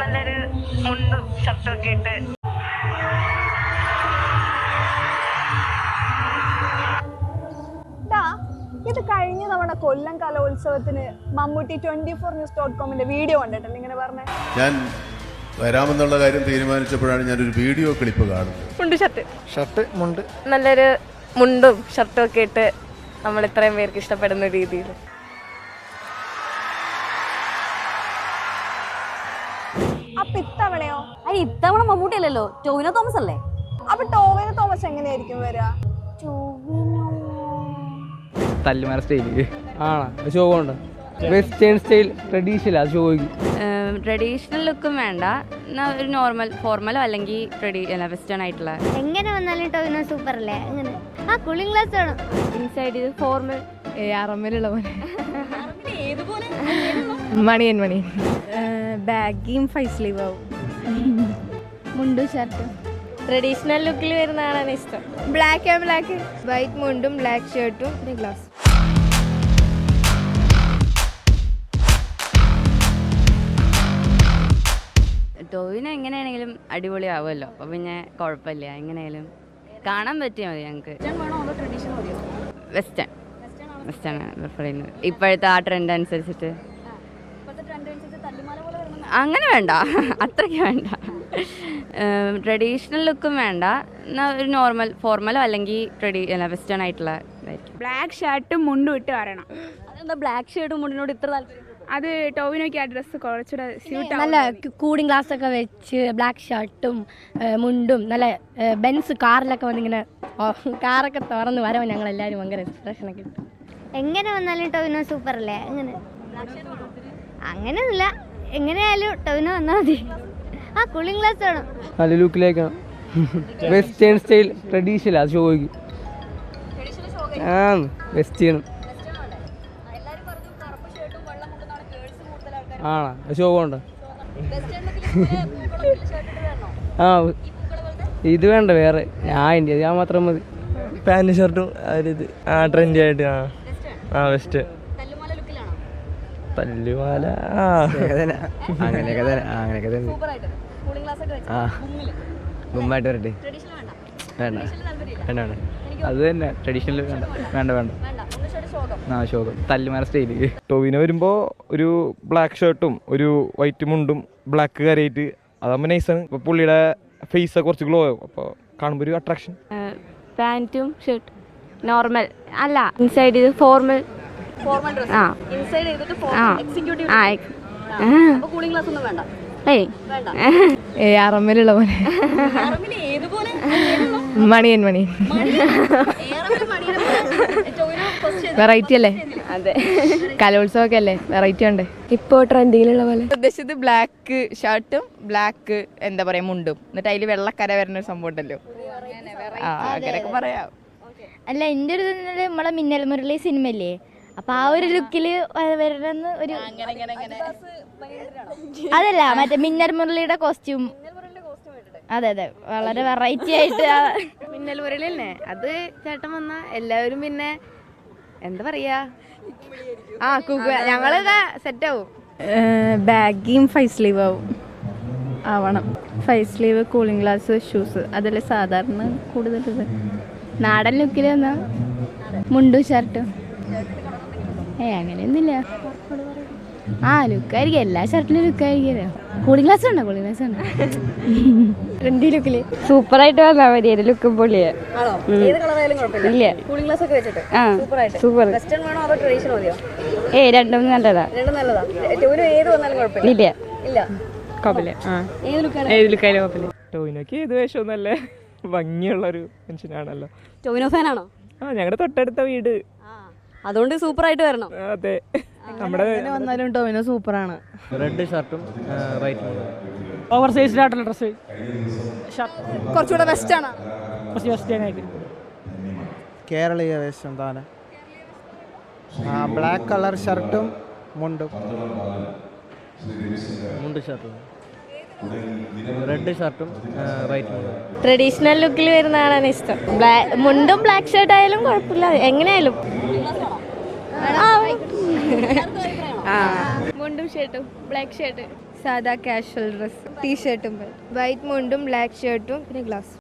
നല്ലൊരു മുണ്ടും ഷർട്ടും ഒക്കെ ഇട്ട്. ഇത് കഴിഞ്ഞ തവണ കൊല്ലം കലോത്സവത്തിന് Mammootty twenty four news dot കോമിന്റെ video കണ്ടിട്ടില്ല ഇങ്ങനെ പറഞ്ഞ. ഞാൻ വരാമെന്നുള്ള കാര്യം തീരുമാനിച്ചപ്പോഴാണ് ഞാൻ ഒരു വീഡിയോ ക്ലിപ്പ് കാണുന്നത്. മുണ്ട് ഷർട്ട്. ഷർട്ട് മുണ്ട്. നല്ലൊരു മുണ്ടും ഷർട്ടും ഒക്കെ ഇട്ട് നമ്മൾ ഇത്രയും പേർക്ക് ഇഷ്ടപ്പെടുന്ന രീതിയിൽ. അയ്യ ഇത്തവണ മമ്മൂട്ടി അല്ലല്ലോ ടോവിനോ തോമസ് അല്ലേ? അപ്പൊ ടോവിനോ തോമസ് എങ്ങനെയായിരിക്കും വരിക? തല്ലുമാര സ്റ്റൈൽ ആണോ? ഷോ ഉണ്ട്. വെസ്റ്റേൺ സ്റ്റൈൽ ട്രഡീഷണൽ അത് ഷോയ്ക്ക് ട്രഡീഷണൽ ലുക്കും വേണ്ട. എന്നാ ഒരു നോർമൽ ഫോർമലോ അല്ലെങ്കിൽ ട്രഡീ വെസ്റ്റേൺ ആയിട്ടുള്ള. എങ്ങനെ വന്നാലും ടോവിനോ സൂപ്പർ അല്ലേ? അങ്ങനെ. ആ കൂളിംഗ് ഗ്ലാസ് വേണം. ഇൻസൈഡ് ഇത് ഫോർമൽ അറമ്മിലുള്ള പോലെ. മണിയൻ മണി ബാഗിയും ഫൈവ് സ്ലീവ് ആവും. മുണ്ടും ഷർട്ടും. ട്രഡീഷണൽ ലുക്കിൽ വരുന്നതാണ് ഇഷ്ടം. ബ്ലാക്ക് ആൻഡ് ബ്ലാക്ക് വൈറ്റ് മുണ്ടും ബ്ലാക്ക് ഷർട്ടും ഗ്ലാസ് ടോവിന് എങ്ങനെയാണെങ്കിലും അടിപൊളിയാവുമല്ലോ. അപ്പോൾ പിന്നെ കുഴപ്പമില്ല. എങ്ങനെയാലും കാണാൻ പറ്റിയാൽ മതി ഞങ്ങൾക്ക് വെസ്റ്റേൺ വെസ്റ്റേൺ ആണ്? പ്രിഫർ ചെയ്യുന്നത്. ഇപ്പോഴത്തെ ആ ട്രെൻഡ് അനുസരിച്ചിട്ട്. അങ്ങനെ വേണ്ട. അത്രയ്ക്ക് വേണ്ട. ട്രഡീഷണൽ ലുക്കും വേണ്ട. എന്നാൽ ഒരു നോർമൽ ഫോർമലോ അല്ലെങ്കിൽ ട്രഡീ വെസ്റ്റേൺ ആയിട്ടുള്ള ഇതായിരിക്കും ബ്ലാക്ക് ഷർട്ടും മുണ്ടും ഇട്ട് വരണം. അതെന്താ ബ്ലാക്ക് ഷർട്ടും മുണ്ടിനോട് ഇത്ര താല്പര്യം? അത് ടോവിനോക്ക് ആ ഡ്രസ്സ് കുറച്ചുകൂടെ സ്യൂട്ട് നല്ല കൂളിംഗ് ഗ്ലാസ് ഒക്കെ വെച്ച് ബ്ലാക്ക് ഷർട്ടും മുണ്ടും നല്ല ബെൻസ് കാറിലൊക്കെ വന്നിങ്ങനെ കാറൊക്കെ തുറന്ന് വരവ് ഞങ്ങൾ എല്ലാവരും ഭയങ്കര എക്സ്പ്രഷനൊക്കെ കിട്ടും എങ്ങനെ വന്നാലും ടോവിനോ സൂപ്പർ അല്ലേ? അങ്ങനെ. അങ്ങനെയൊന്നുമില്ല എങ്ങനെയായാലും ടോവിനോ വന്നാൽ മതി. ആ കൂളിംഗ് ഗ്ലാസ് വേണം. നല്ല ലുക്കിലേക്കാണ് വെസ്റ്റേൺ സ്റ്റൈൽ ട്രഡീഷണൽ അത് ഷോയ്ക്ക് ആ വെസ്റ്റേൺ ആണോ? ഷോ ഉണ്ട് ആ ഇത് വേണ്ട വേറെ. ഞാൻ ഇന്ത്യ ഞാൻ മാത്രം മതി. പാന്റ് ഷർട്ടും ആ ട്രെൻഡി ആയിട്ട് ആ. ആ വെസ്റ്റ് തല്ലുമാല ആ. അങ്ങനെയൊക്കെ തന്നെ. അങ്ങനെയൊക്കെ തന്നെ. ആ ഗുമ്മായിട്ട് വരട്ടെ. വേണ്ട. വേണ്ട. വേണ്ട അത് തന്നെ. ട്രഡീഷണൽ വേണ്ട. വേണ്ട വേണ്ട. ആ ശോകം. തല്ലുമാര സ്റ്റൈൽ. ടോവിന് വരുമ്പോൾ ഒരു ബ്ലാക്ക് ഷർട്ടും ഒരു വൈറ്റ് മുണ്ടും ബ്ലാക്ക് കരയിട്ട് അതാകുമ്പോൾ നൈസാണ് ഇപ്പോൾ പുള്ളിയുടെ ഫേസ് കുറച്ച് ഗ്ലോ ആവും. അപ്പോൾ കാണുമ്പോൾ ഒരു അട്രാക്ഷൻ പാന്റും ഷർട്ടും നോർമൽ അല്ല ഇൻസൈഡ് ഇത് ഫോർമൽ ആ. ഏയ്. അറമ്മിലുള്ള പോലെ മണിയൻ മണി ഏറെ മണിയുടെ ടോവിനോ ഫസ്റ്റ് ചെയ്ത് വെറൈറ്റി അല്ലേ? അതെ. കലോത്സവമൊക്കെ അല്ലേ? വെറൈറ്റി ഉണ്ട്. ഇപ്പോൾ ട്രെൻഡിങ്ങിലുള്ള പോലെ. ഉദ്ദേശിച്ചത് ബ്ലാക്ക് ഷർട്ടും ബ്ലാക്ക് എന്താ പറയാ മുണ്ടും. എന്നിട്ട് അതിൽ വെള്ളക്കര വരുന്ന ഒരു സംഭവം ഉണ്ടല്ലോ. ആ അങ്ങനെയൊക്കെ പറയാം. അല്ല എന്റെ ഒരു നമ്മളെ മിന്നൽ മുരളി സിനിമയില്ലേ അപ്പൊ ആ ഒരു ലുക്കിൽ വരണമെന്ന് ഒരു അതല്ല മറ്റേ മിന്നൽ മുരളിയുടെ കോസ്റ്റ്യൂം അതെ അതെ. വളരെ വെറൈറ്റി ആയിട്ട് മിന്നൽ മുരളി അല്ലേ അത് ചേട്ടൻ വന്ന എല്ലാവരും പിന്നെ എന്താ പറയാ? ആ കുക്കു. ഞങ്ങൾ സെറ്റ് ആവും ബാഗിയും ഫൈവ് സ്ലീവ് ആവും. ആവണം. Five sleeve cooling glass shoes അതല്ലേ സാധാരണ കൂടുതൽ നാടൻ ലുക്കിൽ വന്ന മുണ്ടും ഷർട്ടും ഏ അങ്ങനെയൊന്നുമില്ല. ആ ലുക്കായിരിക്കും എല്ലാ ഷർട്ടിലും ലുക്കായിരിക്കുമല്ലോ കൂളിംഗ് ഗ്ലാസ് ഉണ്ടോ കൂളിംഗ് ഗ്ലാസ് ഉണ്ടോ ട്രെൻഡി ലുക്കിൽ സൂപ്പർ ആയിട്ട് വന്നാൽ മതി ഒരു ലുക്കും പൊളിയെ. ഏത് കളറായാലും കുഴപ്പമില്ല. ഇല്ല. കൂളിംഗ് ഗ്ലാസ് ഒക്കെ വെച്ചിട്ട്. ആ സൂപ്പർ വെസ്റ്റേൺ വേണോ അതോ ട്രഡീഷണൽ മതിയോ? ഏ രണ്ടും നല്ലതാ. രണ്ടും നല്ലതാ. ടോവിനോ ഏത് വന്നാലും കുഴപ്പമില്ല. ഇല്ല. ഇല്ല. കുഴപ്പമില്ല. ഏത് ലുക്കാണ് ഏത് ലുക്കായാലും കുഴപ്പമില്ല. ടോവിനോക്ക് ഏത് വേഷവും നല്ല ഭംഗിയുള്ളൊരു മനുഷ്യനാണല്ലോ. ടോവിനോ ഫാനാണോ ആ ഞങ്ങളുടെ തൊട്ടടുത്ത വീട്. അതുകൊണ്ട് സൂപ്പറായിട്ട് വരണം. അതെ. നമ്മുടെ വന്നാലും ടോവിനോ സൂപ്പറാണ്. റെഡ് ഷർട്ടും വൈറ്റ് ഓവർ സൈസ്ഡ് ആയിട്ടുള്ള ഡ്രസ്സ് കുറച്ചുകൂടെ വെസ്റ്റ് ആണ്. കുറച്ച് വെസ്റ്റേൺ ആയിട്ട്. കേരളീയ വേഷം താനെ. ആ ബ്ലാക്ക് കളർ ഷർട്ടും മുണ്ടും. മുണ്ട് ഷർട്ടും റെഡ് ഷർട്ടും വൈറ്റ് ട്രഡീഷണൽ ലുക്കിൽ വരുന്നതാണ് ഇഷ്ടം. മുണ്ടും ബ്ലാക്ക് ഷർട്ട് ആയാലും കുഴപ്പമില്ല. എങ്ങനെയായാലും. മുണ്ടും ഷർട്ടും ബ്ലാക്ക് ഷർട്ട് സാധാ കാഷ്വൽ ഡ്രസ് ടീഷർട്ടും വൈറ്റ് മുണ്ടും ബ്ലാക്ക് ഷർട്ടും പിന്നെ ഗ്ലാസ്